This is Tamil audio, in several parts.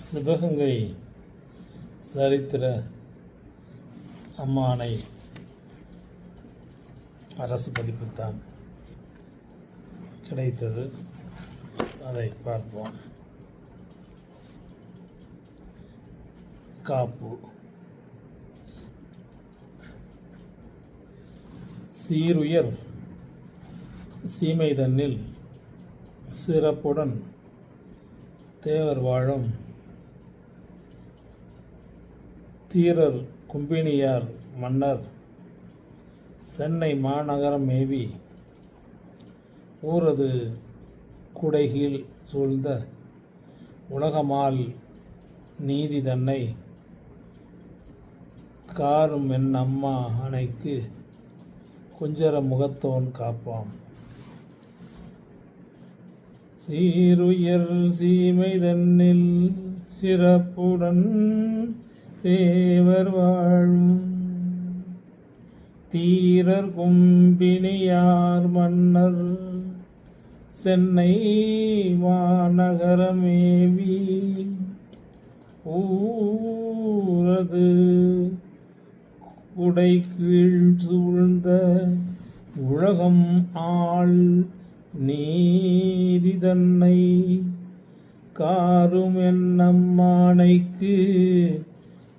சிவகங்கை சரித்திர அம்மானை அரசு பதிப்பு தான் கிடைத்தது. அதை பார்ப்போம். காப்பு. சீருயர் சீமை தன்னில் சிறப்புடன் தேவர் வாழும் தீரர் கும்பினியார் மன்னர். சென்னை மாநகரம் மேவி ஊரது குடைகீழ் சூழ்ந்த உலகமால் நீதி தன்னை காரும் என் அம்மா அணைக்கு குஞ்சர முகத்தோன் காப்பாம். சீருயர் சீமை தன்னில் சிறப்புடன் தேவர் வாழும். தீரர் கும்பினியார் மன்னர். சென்னை மாநகரமேவி ஊரது குடை கீழ் சூழ்ந்த உலகம் ஆள் நீதி தன்னை. காரும் என்னம்மானைக்கு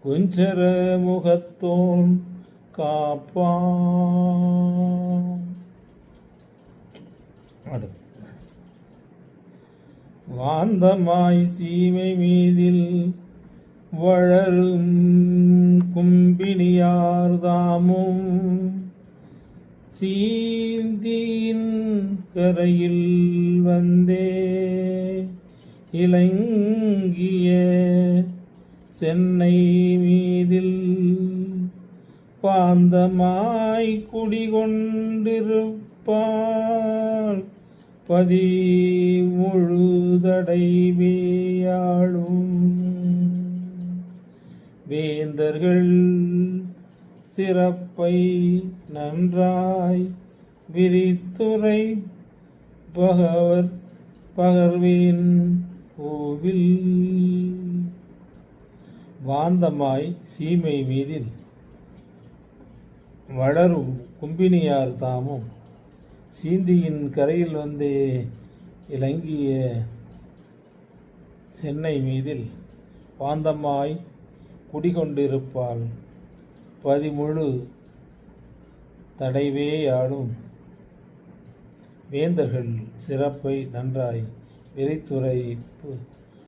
குஞ்சர முகத்தோன் காப்பான். அடுத்து. வாந்தமாய் சீமை மீதில் வளரும் கும்பினியார் தாமும் சீந்தியின் கரையில் வந்தே இலங்கிய சென்னை பாந்தமாய் குடிகொண்டிருப்பாள். பதி முழுதடைவேயாளும் வேந்தர்கள் சிறப்பை நன்றாய் விரித்துரை பகவர் பகர்வேன் கோவில் வாந்தமாய் சீமை மீதில் வளரும் கும்பினியார் தாமும். சீந்தியின் கரையில் வந்தே இலங்கிய சென்னை மீதில் பாந்தமாய் குடிகொண்டிருப்பாள். பதிமுழு தடைவேயாடும் வேந்தர்கள் சிறப்பை நன்றாய் விரைத்துரைப்பு